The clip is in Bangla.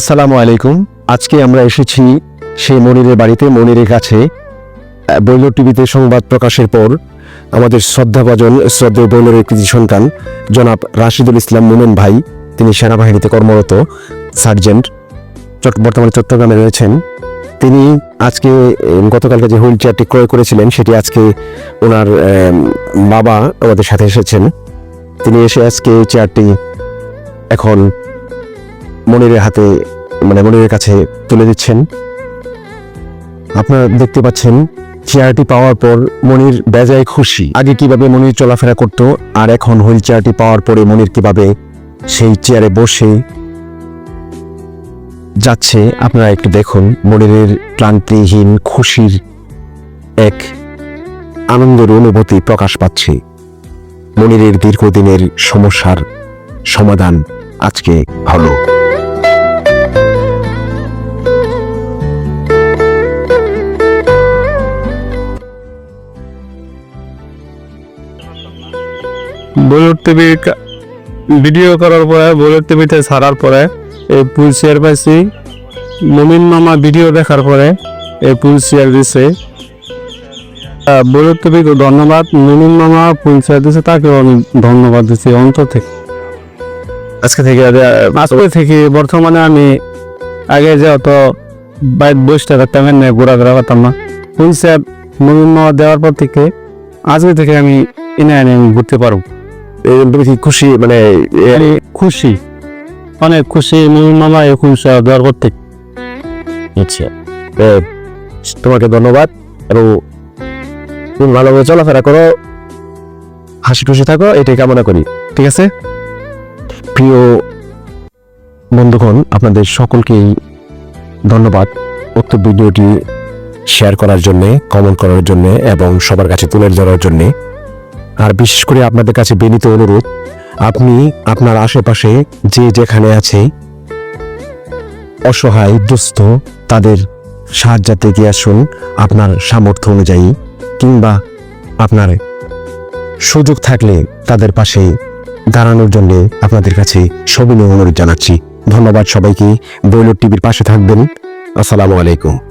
আসসালামু আলাইকুম। আজকে আমরা এসেছি সেই মনিরের বাড়িতে, মনিরের কাছে। বৈল টিভিতে সংবাদ প্রকাশের পর আমাদের শ্রদ্ধাভাজন শ্রদ্ধেয় বৈলরের কৃতি সন্তান, জনাব রাশিদুল ইসলাম মোমেন ভাই। তিনি সেনাবাহিনীতে কর্মরত, সার্জেন্ট বর্তমানে চট্টগ্রামে রয়েছেন। তিনি আজকে গতকালকে যে হুইল চেয়ারটি ক্রয় করেছিলেন, সেটি আজকে ওনার বাবা আমাদের সাথে এসেছেন। তিনি এসে আজকে চেয়ারটি এখন মনিরের হাতে মানে মনিরের কাছে তুলে দিচ্ছেন। আপনারা দেখতে পাচ্ছেন, চেয়ারটি পাওয়ার পর মনির বেজায় খুশি। আগে কীভাবে মনির চলাফেরা করত, আর এখন হুইল চেয়ারটি পাওয়ার পরে মনির কীভাবে সেই চেয়ারে বসে যাচ্ছে, আপনারা একটু দেখুন। মনিরের ক্লান্তিহীন, খুশির এক আনন্দের অনুভূতি প্রকাশ পাচ্ছে। মনিরের দীর্ঘদিনের সমস্যার সমাধান আজকে হলো বলিউড টিভি ভিডিও করার পরে বলিউড টিভিতে ছাড়ার পরে এই পুল চেয়ার পাইছি। মমিন মামা ভিডিও দেখার পরে এই পুল চেয়ার দিছে। বলিউড টিভিকে ধন্যবাদ। মমিন মামা পুল চেয়ার দিছে তাকেও আমি ধন্যবাদ দিচ্ছি অন্তর থেকে। আজকে থেকে আজকে থেকে বর্তমানে আমি আগে যে অত বাইর বসতে থাকতাম এমনি ঘোরাফেরা করতাম না। ফুল চেয়ার মমিন মামা দেওয়ার পর থেকে আজকে থেকে আমি এনে এনে আমি ঘুরতে পারব। তুমি কি খুশি? মানে খুশি। অনেক খুশি। মামা এখন পর থেকে আচ্ছা তোমাকে ধন্যবাদ এবং তুমি ভালোভাবে চলাফেরা করো। হাসি খুশি থাকো এটাই কামনা করি। ঠিক আছে? প্রিয় বন্ধুগণ আপনাদের সকলকেই ধন্যবাদ উক্ত ভিডিওটি শেয়ার করার জন্যে কমেন্ট করার জন্যে এবং সবার কাছে তুলে ধরার জন্য। আর বিশেষ করে আপনাদের কাছে বিনীত অনুরোধ, আপনি আপনার আশেপাশে যে যেখানে আছে অসহায়, দুস্থ, তাদের সাহায্যাতে গিয়ে আসুন আপনার সামর্থ্য অনুযায়ী, কিংবা আপনার সুযোগ থাকলে তাদের পাশে দাঁড়ানোর জন্য আপনাদের কাছে সবিনয় অনুরোধ জানাচ্ছি। ধন্যবাদ সবাইকে। বৈলট টিভির পাশে থাকবেন। আসসালামু আলাইকুম।